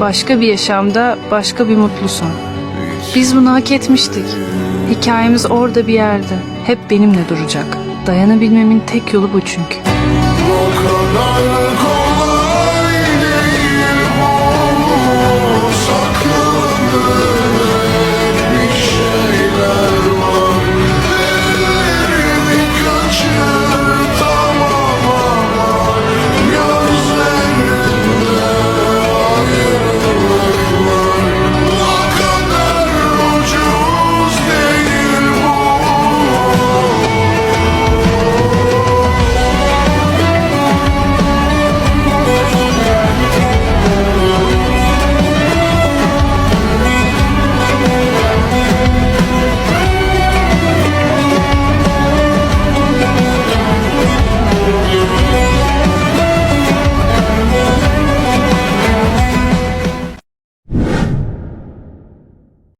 Başka bir yaşamda başka bir mutlu son. Biz bunu hak etmiştik. Hikayemiz orada bir yerde. Hep benimle duracak. Dayanabilmemin tek yolu bu çünkü.